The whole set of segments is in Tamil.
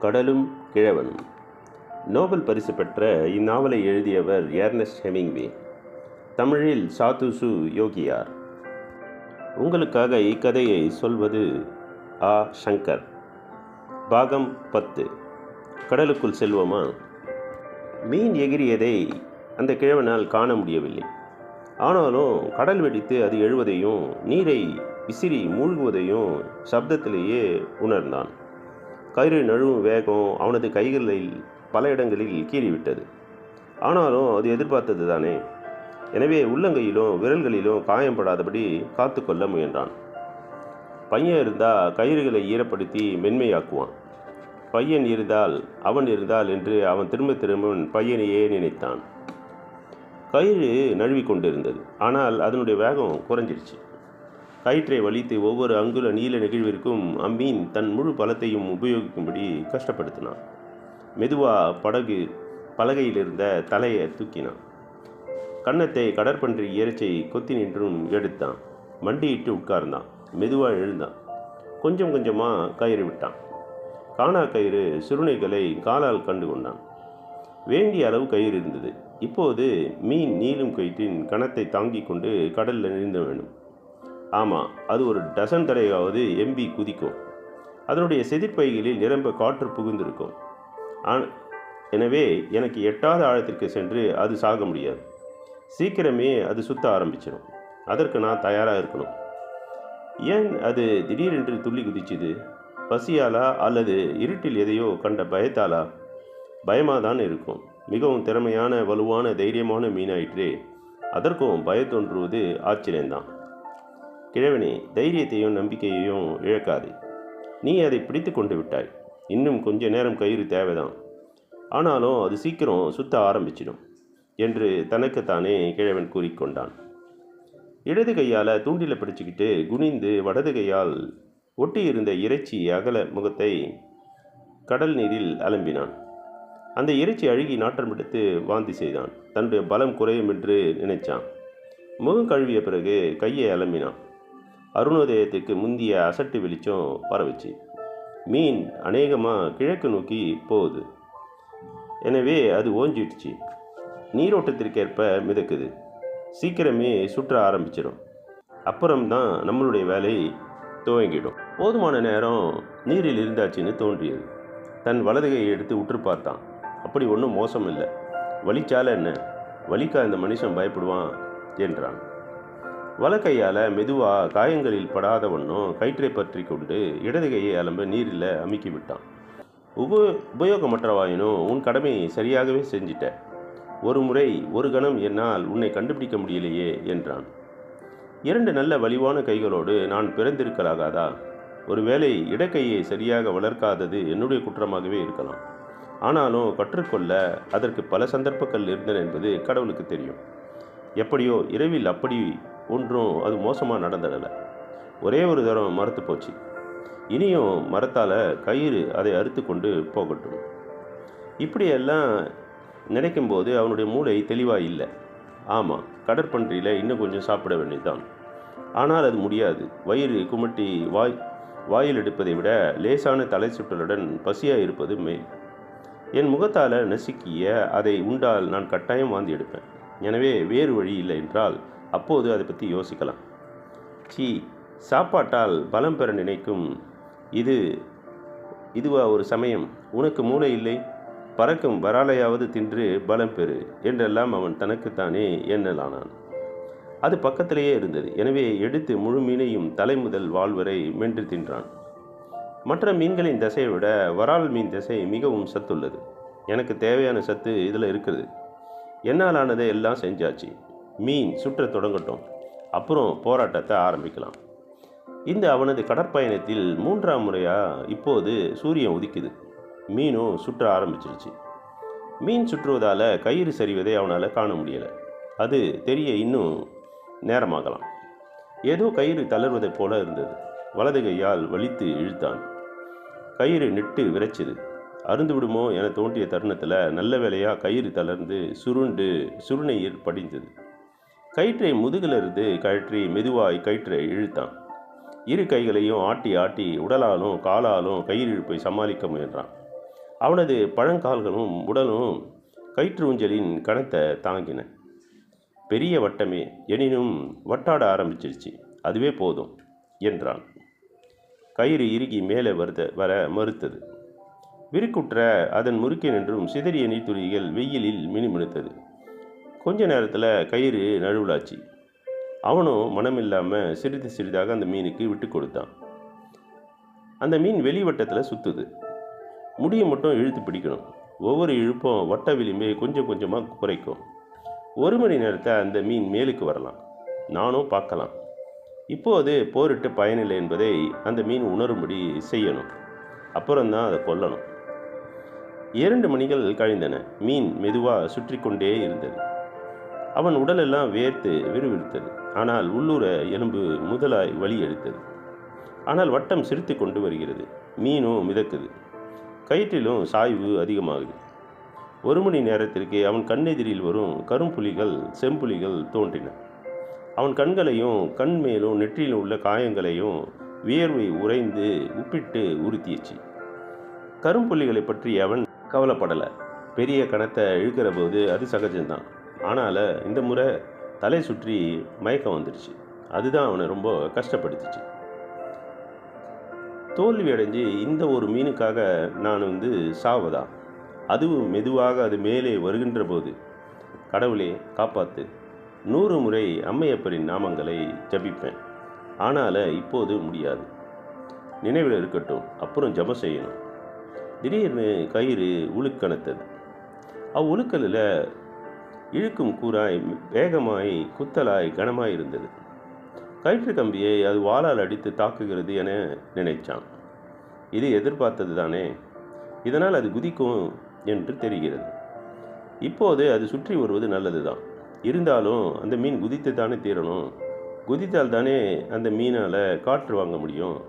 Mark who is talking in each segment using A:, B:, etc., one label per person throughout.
A: கடலும் கிழவனும் நோபல் பரிசு பெற்ற இந்நாவலை எழுதியவர் ஏர்னஸ்ட் ஹெமிங்வே. தமிழில் சாத்துசு யோகியார். உங்களுக்காக இக்கதையை சொல்வது ஆ. சங்கர். பாகம் பத்து. கடலுக்குள் செல்வோமா? மீன் எகிரியதை அந்த கிழவனால் காண முடியவில்லை. ஆனாலும் கடல் வெடித்து அது எழுவதையும் நீரை விசிறி மூழ்குவதையும் சப்தத்திலேயே உணர்ந்தான். கயிறு நழுவும் வேகம் அவனது கைகளில் பல இடங்களில் கீறிவிட்டது. ஆனாலும் அது எதிர்பார்த்தது தானே? எனவே உள்ளங்கையிலும் விரல்களிலும் காயம்படாதபடி காத்து கொள்ள முயன்றான். பையன் இருந்தால் கயிறுகளை ஈரப்படுத்தி மென்மையாக்குவான். பையன் இருந்தால் அவன் இருந்தால் என்று அவன் திரும்ப திரும்ப பையனையே நினைத்தான். கயிறு நழுவி கொண்டிருந்தது ஆனால் அதனுடைய வேகம் குறைஞ்சிருச்சு கயிற்றை வலித்து ஒவ்வொரு அங்குல நீல நெகிழ்விற்கும் அம்மீன் தன் முழு பலத்தையும் உபயோகிக்கும்படி கஷ்டப்படுத்தினான். மெதுவா படகு பலகையிலிருந்த தலையை தூக்கினான். கன்னத்தை கடற்பன்றி இறைச்சை கொத்தி நின்றும் எடுத்தான். மண்டியிட்டு உட்கார்ந்தான். மெதுவாக எழுந்தான். கொஞ்சம் கொஞ்சமாக கயிறு விட்டான். காணா கயிறு சுருணைகளை காலால் கண்டு கொண்டான். வேண்டிய அளவு கயிறு இருந்தது. இப்போது மீன் நீளும் கயிற்றின் கணத்தை தாங்கிக் கொண்டு கடலில் நிறைந்த வேண்டும். ஆமாம் அது ஒரு டசன் தடையாவது எம்பி குதிக்கும். அதனுடைய செதிர்ப்பைகளில் நிரம்ப காற்று புகுந்திருக்கும். ஆன் எனவே எனக்கு எட்டாத ஆழத்திற்கு சென்று அது சாக முடியாது. சீக்கிரமே அது சுத்த ஆரம்பிச்சிடும் அதற்கு நான் தயாராக இருக்கணும். ஏன் அது திடீரென்று துள்ளி குதிச்சுது? பசியாலா அல்லது இருட்டில் எதையோ கண்ட பயத்தாலா? பயமாக தான் இருக்கும். மிகவும் திறமையான வலுவான தைரியமான மீனாயிற்றே. அதற்கும் பயம் தோன்றுவது ஆச்சரியம்தான். கிழவனே தைரியத்தையும் நம்பிக்கையையும் இழக்காதே. நீ அதை பிடித்து கொண்டு விட்டாய். இன்னும் கொஞ்ச நேரம் கயிறு தேவைதான். ஆனாலும் அது சீக்கிரம் சுத்த ஆரம்பிச்சிடும் என்று தனக்குத்தானே கிழவன் கூறிக்கொண்டான். இடது கையால் தூண்டில பிடிச்சிக்கிட்டு குனிந்து வடது கையால் ஒட்டியிருந்த இறைச்சி அகல முகத்தை கடல் நீரில் அலம்பினான். அந்த இறைச்சி அழுகி நாற்றம் எடுத்து வாந்தி செய்தான். தன்னுடைய பலம் குறையும் என்று நினைச்சான். முகம் கழுவிய பிறகு கையை அலம்பினான். அருணோதயத்துக்கு முந்திய அசட்டு வெளிச்சம் பரவுச்சு. மீன் அநேகமாக கிழக்கு நோக்கி போகுது. எனவே அது ஓஞ்சிடுச்சு. நீரோட்டத்திற்கேற்ப மிதக்குது. சீக்கிரமே சுற்ற ஆரம்பிச்சிடும். அப்புறம்தான் நம்மளுடைய வேலை துவங்கிடும். போதுமான நேரம் நீரில் இருந்தாச்சுன்னு தோன்றியது. தன் வலதுகையை எடுத்து உற்று பார்த்தான். அப்படி ஒன்றும் மோசம் இல்லை வலிச்சால என்ன? வலிக்கா இந்த மனுஷன் பயப்படுவான் என்றான். வலக்கையால் மெதுவாக காயங்களில் படாத வண்ணம் கயிற்றை பற்றி கொண்டு இடது கையை அலம்ப நீரில் அமுக்கி விட்டான். உப உபயோகமற்றவாயினும் உன் கடமையை சரியாகவே செஞ்சிட்ட. ஒரு முறை ஒரு கணம் என்னால் உன்னை கண்டுபிடிக்க முடியலையே என்றான். இரண்டு நல்ல வலிவான கைகளோடு நான் பிறந்திருக்கலாகாதா? ஒருவேளை இடக்கையை சரியாக வளர்க்காதது என்னுடைய குற்றமாகவே இருக்கலாம். ஆனாலும் கற்றுக்கொள்ள அதற்கு பல சந்தர்ப்பங்கள் இருந்தன என்பது கடவுளுக்கு தெரியும். எப்படியோ இரவில் அப்படி ஒன்றும் அது மோசமாக நடந்துடலை. ஒரே ஒரு தரம் மரத்து போச்சு. இனியும் மரத்தால் கயிறு அதை அறுத்து கொண்டு போகட்டும். இப்படியெல்லாம் நினைக்கும்போது அவனுடைய மூளை தெளிவாக இல்லை. ஆமாம் கடற்பன்றியில் இன்னும் கொஞ்சம் சாப்பிட வேண்டியதுதான். ஆனால் அது முடியாது. வயிறு குமட்டி வாய் வாயில் எடுப்பதை விட லேசான தலை சுற்றலுடன் பசியாக இருப்பது மேல். என் முகத்தால் நசுக்கிய அதை உண்டால் நான் கட்டாயம் வாந்தி எடுப்பேன். எனவே வேறு வழி இல்லை என்றால் அப்போது அதை பற்றி யோசிக்கலாம். சி சாப்பாட்டால் பலம் பெற நினைக்கும். இது இதுவா ஒரு சமயம் உனக்கு மூளை இல்லை பறக்கும் வராலையாவது தின்று பலம் பெறு என்றெல்லாம் அவன் தனக்குத்தானே எண்ணலானான். அது பக்கத்திலேயே இருந்தது. எனவே எடுத்து முழு மீனையும் தலை முதல் வாழ்வரை மென்று தின்றான். மற்ற மீன்களின் தசையை விட வரால் மீன் தசை மிகவும் சத்துள்ளது. எனக்கு தேவையான சத்து இதில் இருக்கிறது. என்னால் ஆனதை எல்லாம் செஞ்சாச்சு. மீன் சுற்ற தொடங்கட்டும். அப்புறம் போராட்டத்தை ஆரம்பிக்கலாம். இந்த அவனது கடற்பயணத்தில் மூன்றாம் முறையாக இப்போது சூரியன் உதிக்குது. மீனும் சுற்ற ஆரம்பிச்சிருச்சு. மீன் சுற்றுவதால் கயிறு சரிவதை அவனால் காண முடியலை. அது தெரிய இன்னும் நேரமாகலாம். ஏதோ கயிறு தளர்வதைப் போல இருந்தது. வலது கையால் வலித்து இழுத்தான். கயிறு நெட்டு விரைச்சிது. அருந்து விடுமோ என தோன்றிய தருணத்தில் நல்ல வேளையாக கயிறு தளர்ந்து சுருண்டு சுருணையில் படிந்தது கயிற்றை முதுகிலிருந்து கழற்றி மெதுவாய் கயிற்றை இழுத்தான். இரு கைகளையும் ஆட்டி ஆட்டி உடலாலும் காலாலும் கயிறிழுப்பை சமாளிக்க முயன்றான். அவனது பழங்கால்களும் உடலும் கயிற்று ஊஞ்சலின் கணத்தை தாங்கின. பெரிய வட்டமே எனினும் வட்டாட ஆரம்பிச்சிருச்சு. அதுவே போதும் என்றான். கயிறு இறுகி மேலே வருத வர மறுத்தது. விருக்குற்ற அதன் முறுக்கே நின்றும் சிதறிய நீர்த்துளிகள் வெயிலில் மினுமினுத்தது. கொஞ்ச நேரத்தில் கயிறு நழுவலாச்சு. அவனும் மனமில்லாமல் சிறிது சிறிதாக அந்த மீனுக்கு விட்டு கொடுத்தான். அந்த மீன் வெளிவட்டத்தில் சுற்றுது முடியை மட்டும் இழுத்து பிடிக்கணும். ஒவ்வொரு இழுப்பும் வட்ட விளிம்பை கொஞ்சம் கொஞ்சமாக குறைக்கும். ஒரு மணி நேரத்தை அந்த மீன் மேலுக்கு வரலாம். நானும் பார்க்கலாம். இப்போது போரிட்டு பயனில்லை என்பதை அந்த மீன் உணரும்படி செய்யணும். அப்புறம்தான் அதை கொல்லணும். இரண்டு மணிகள் கழிந்தன. மீன் மெதுவாக சுற்றி கொண்டே இருந்தது. அவன் உடலெல்லாம் வேர்த்து விறுவிறுத்தது. ஆனால் உள்ளூர எலும்பு முதலாய் வலி எடுத்தது ஆனால் வட்டம் சிரித்து கொண்டு வருகிறது. மீனும் மிதக்குது. கயிற்றிலும் சாய்வு அதிகமாகுது. ஒரு மணி நேரத்திற்கு அவன் கண்ணெதிரில் வரும் கரும்புலிகள் செம்புலிகள் தோன்றின. அவன் கண்களையும் கண் மேலும் நெற்றியில் உள்ள காயங்களையும் வியர்வை உறைந்து உப்பிட்டு உறுத்தியச்சு. கரும்புள்ளிகளை பற்றி அவன் கவலைப்படலை. பெரிய கணத்தை இழுக்கிற போது அது சகஜம்தான். ஆனால் இந்த முறை தலை சுற்றி மயக்கம் வந்துடுச்சு அதுதான் அவனை ரொம்ப கஷ்டப்படுத்துச்சு. தோல்வி அடைஞ்சு இந்த ஒரு மீனுக்காக நான் வந்து சாவதா? அதுவும் மெதுவாக அது மேலே வருகின்ற போது கடவுளே காப்பாத்து. நூறு முறை அம்மையப்பரின் நாமங்களை ஜபிப்பேன். ஆனால் இப்போது முடியாது. நினைவில் இருக்கட்டும் அப்புறம் ஜபம் செய்யணும். திடீர்னு கயிறு உழுக்கணத்தது அவ்வுழுக்கலில் இழுக்கும் கூறாய் வேகமாய் குத்தலாய் கனமாய் இருந்தது. கயிற்று கம்பியை அது வாளால் அடித்து தாக்குகிறது என நினைச்சான். இது எதிர்பார்த்தது தானே? இதனால் அது குதிக்கும் என்று தெரிகிறது. இப்போது அது சுற்றி வருவது நல்லது தான் இருந்தாலும் அந்த மீன் குதித்து தானே தீரணும்? குதித்தால் தானே அந்த மீனால் காற்று வாங்க முடியும்.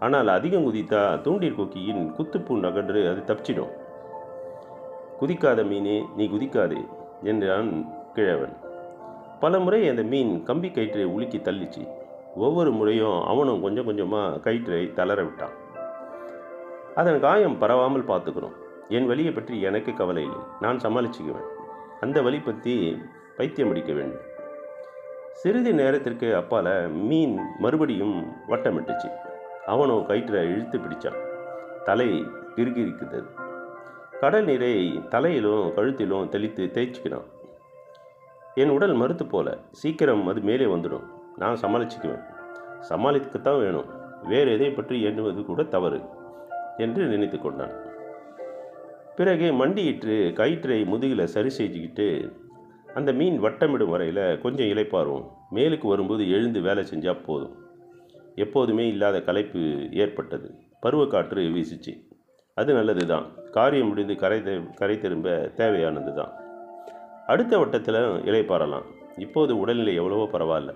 A: ஆனால் அதிகம் குதித்தா தூண்டில் கொக்கியின் குத்துப்பூ நகன்று அது தப்பிச்சிடும். குதிக்காத மீனே நீ குதிக்காதே. என்றான் கிழவன். பல முறை அந்த மீன் கம்பி கயிற்றை உலுக்கி தள்ளிச்சு. ஒவ்வொரு முறையும் அவனும் கொஞ்சம் கொஞ்சமாக கயிற்றை தளர விட்டான். அதன் காயம் பரவாமல் பார்த்துக்கிறோம். என் வழியை பற்றி எனக்கு கவலை இல்லை. நான் சமாளிச்சுக்குவேன். அந்த வழி பற்றி பைத்தியம் அடிக்க வேண்டும். சிறிது நேரத்திற்கு அப்பால் மீன் மறுபடியும் வட்டமிட்டுச்சு. அவனும் கயிற்றை இழுத்து பிடிச்சான். தலை கிறுகிறுக்குது கடல் நீரை தலையிலும் கழுத்திலும் தெளித்து தேய்ச்சிக்கிறான் என் உடல் மறுத்து போல. சீக்கிரம் அது மேலே வந்துடும். நான் சமாளிச்சுக்குவேன். சமாளிக்கத்தான் வேணும். வேறு எதை பற்றி எண்ணுவது கூட தவறு என்று நினைத்து கொண்டான். பிறகு மண்டியிட்டு கயிற்றை முதுகில் சரி செஞ்சுக்கிட்டு அந்த மீன் வட்டமிடும் வரையில் கொஞ்சம் இளைப்பாருவோம் மேலுக்கு வரும்போது எழுந்து வேலை செஞ்சால் போதும். எப்போதுமே இல்லாத களைப்பு ஏற்பட்டது. பருவக்காற்று வீசிச்சு. அது நல்லது தான் காரியம் முடிந்து கரை கரை திரும்ப தேவையானது தான் அடுத்த வட்டத்தில் இலைப்பாறலாம் இப்போது உடல்நிலை எவ்வளவோ பரவாயில்ல.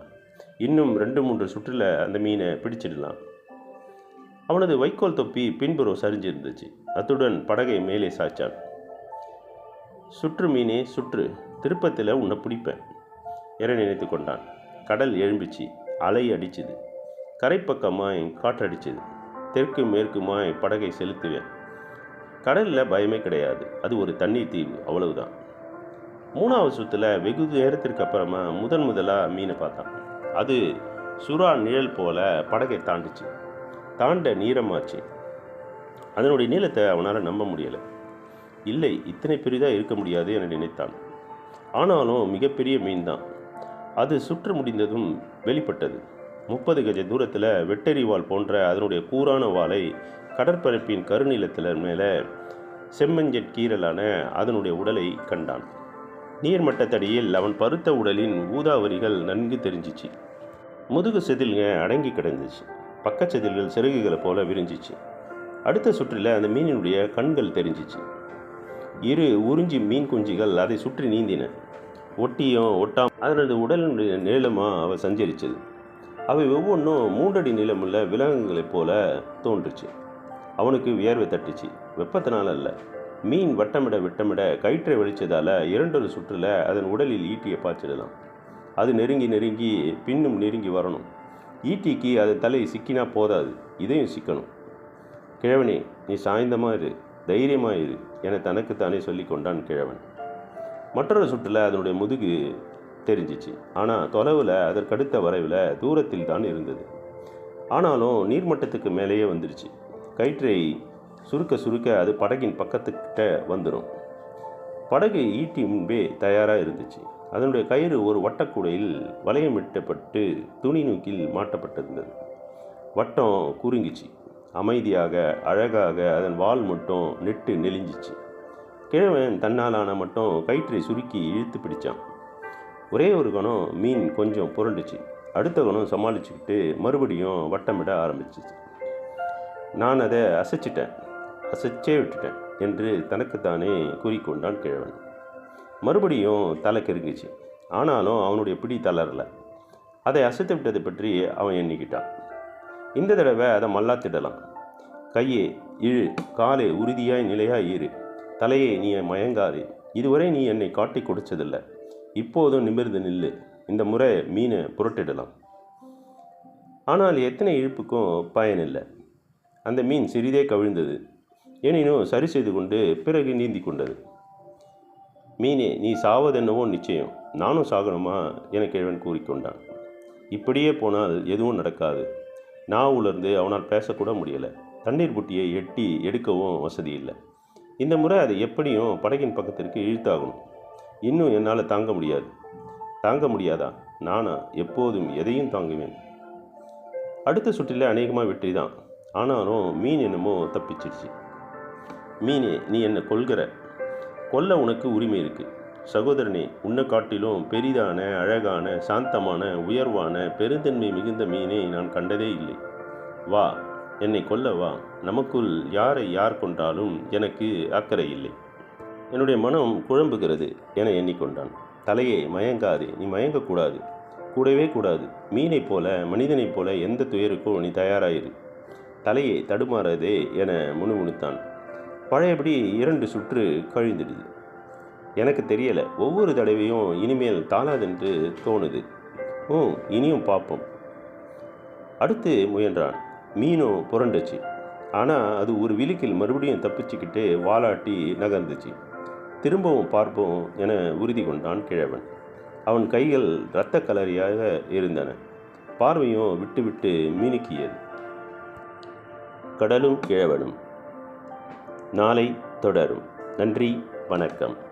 A: இன்னும் ரெண்டு மூன்று சுற்றில் அந்த மீனை பிடிச்சிடலாம். அவனது வைக்கோல் தொப்பி பின்புறம் சரிஞ்சிருந்துச்சு. அத்துடன் படகை மேலே சாய்ச்சான். சுற்று மீனே சுற்று. திருப்பத்தில் உன்னை பிடிப்பேன் என நினைத்து கொண்டான். கடல் எழும்பிச்சு அலை அடிச்சுது. கரைப்பக்கமாய் காற்றடிச்சுது. தெற்கு மேற்குமாய் படகை செலுத்துவேன். கடலில் பயமே கிடையாது. அது ஒரு தண்ணீர் தீவு அவ்வளவுதான். மூணாவது சுத்தில் வெகு நேரத்திற்கு அப்புறமா முதன் முதலாக மீனை பார்த்தான். அது சுறா நிழல் போல படகை தாண்டுச்சு. தாண்ட நீரமாச்சு. அதனுடைய நீளத்தை அவனால் நம்ப முடியலை. இல்லை இத்தனை பெரிதாக இருக்க முடியாது என நினைத்தான். ஆனாலும் மிகப்பெரிய மீன் தான் அது சுற்று முடிந்ததும் வெளிப்பட்டது. முப்பது கஜ தூரத்தில் வெட்டரிவால் போன்ற அதனுடைய கூரான வாலை கடற்பரப்பின் கருநிலத்தில் மேலே செம்மஞ்சட் கீறலான அதனுடைய உடலை கண்டான். நீர்மட்டத்தடியில் அவன் பருத்த உடலின் ஊதாவரிகள் நன்கு தெரிஞ்சிச்சு. முதுகு செதில்க அடங்கி கிடந்துச்சு. பக்கச்செதில்கள் சிறகுகளை போல விரிஞ்சிச்சு. அடுத்த சுற்றில் அந்த மீனினுடைய கண்கள் தெரிஞ்சிச்சு. இரு உறிஞ்சி மீன் குஞ்சுகள் அதை சுற்றி நீந்தின. ஒட்டியும் ஒட்டாம் அதனது உடலினுடைய நீளமாக அவள் சஞ்சரிச்சது. அவை ஒவ்வொன்றும் மூன்றடி நீளமுள்ள விலங்குகளைப் போல தோன்றுச்சு. அவனுக்கு வியர்வை தட்டுச்சு. வெப்பத்தினால அல்ல. மீன் வட்டமிட விட்டமிட கயிற்றை வெளிச்சதால் இரண்டொரு சுற்றில் அதன் உடலில் ஈட்டியை பாய்ச்சிடலாம். அது நெருங்கி நெருங்கி பின்னும் நெருங்கி வரணும். ஈட்டிக்கு அதன் தலை சிக்கினா போதாது. இதையும் சிக்கணும். கிழவனே நீ சாய்ந்தமாக இரு. தைரியமாக இரு. என தனக்குத்தானே சொல்லி கொண்டான் கிழவன். மற்றொரு சுற்றில் அதனுடைய முதுகு தெரிஞ்சிச்சு. ஆனால் தொலைவில் அதற்கடுத்த வரைவில் தூரத்தில் தான் இருந்தது. ஆனாலும் நீர்மட்டத்துக்கு மேலேயே வந்துடுச்சு கயிற்றை சுருக்க சுருக்க அது படகின் பக்கத்துக்கிட்ட வந்துடும் படகு ஈட்டி முன்பே தயாராக இருந்துச்சு. அதனுடைய கயிறு ஒரு வட்டக்கூடையில் வளையமிட்டப்பட்டு துணி நூக்கில் மாட்டப்பட்டிருந்தது. வட்டம் குறுங்கிச்சு. அமைதியாக அழகாக அதன் வால் மட்டும் நெட்டு நெளிஞ்சிச்சு. கிழவன் தன்னாலான மட்டும் கயிற்றை சுருக்கி இழுத்து பிடித்தான் ஒரே ஒரு கணம் மீன் கொஞ்சம் புரண்டுச்சு. அடுத்த கணம் சமாளிச்சுக்கிட்டு மறுபடியும் வட்டமிட ஆரம்பிச்சிச்சு. நான் அதை அசைச்சிட்டேன். அசைச்சே விட்டுட்டேன் என்று தனக்குத்தானே கூறிக்கொண்டான் கிழவன். மறுபடியும் தலை கெருங்குச்சு ஆனாலும் அவனுடைய பிடி தளரல. அதை அசைத்து விட்டதை பற்றி அவன் எண்ணிக்கிட்டான். இந்த தடவை அதை மல்லாத்திடலாம். கையே இழு காலே உறுதியாய் நிலையாய் இரு. தலையை நீ மயங்காது. இதுவரை நீ என்னை காட்டி கொடுத்ததில்லை. இப்போதும் நிமிர்ந்து நில்லு. இந்த முறை மீனை புரட்டிடலாம். ஆனால் எத்தனை இழுப்புக்கும் பயனில்லை. அந்த மீன் சிறிதே கவிழ்ந்தது. எனினும் சரி செய்து கொண்டு பிறகு நீந்தி கொண்டது. மீனே நீ சாவதென்னவோ நிச்சயம். நானும் சாகணுமா? என கிழவன் கூறிக்கொண்டான். இப்படியே போனால் எதுவும் நடக்காது. நான் உலர்ந்து அவனால் பேசக்கூட முடியலை. தண்ணீர் புட்டியை எட்டி எடுக்கவும் வசதி இல்லை. இந்த முறை அதை எப்படியும் படகின் பக்கத்திற்கு இழுத்தாகணும். இன்னும் என்னால் தாங்க முடியாது. தாங்க முடியாதா? நானா எப்போதும் எதையும் தாங்குவேன். அடுத்த சுற்றில் அநேகமாக வெற்றி தான் ஆனாலும் மீன் என்னமோ தப்பிச்சிருச்சு மீனே நீ என்னை கொள்கிற? கொல்ல உனக்கு உரிமை இருக்கு. சகோதரனே உன்னை காட்டிலும் பெரிதான அழகான சாந்தமான உயர்வான பெருந்தன்மை மிகுந்த மீனை நான் கண்டதே இல்லை. வா என்னை கொல்ல வா. நமக்குள் யாரை யார் கொண்டாலும் எனக்கு அக்கறை இல்லை. என்னுடைய மனம் குழம்புகிறது என எண்ணிக்கொண்டான். தலையே மயங்காதே. நீ மயங்கக்கூடாது. கூடவே கூடாது. மீனைப் போல மனிதனைப் போல எந்த துயருக்கும் நீ தயாராயிரு. தலையை தடுமாறாதே என முணுமுணுத்தான். பழையபடி இரண்டு சுற்று கழிந்துடுது. எனக்கு தெரியலை ஒவ்வொரு தடவையும் இனிமேல் தானாதென்று தோணுது. ஓ இனியும் பார்ப்போம் அடுத்து முயன்றான். மீனும் புரண்டுச்சு. ஆனால் அது ஒரு விழுக்கில் மறுபடியும் தப்பிச்சுக்கிட்டு வாலாட்டி நகர்ந்துச்சு. திரும்பவும் பார்ப்போம் என உறுதி கொண்டான் கிழவன். அவன் கைகள் இரத்த கலரியாக இருந்தன. பார்வையும் விட்டு விட்டு மினுக்கியது. கடலும் கிழவனும். நாளை தொடரும். நன்றி வணக்கம்.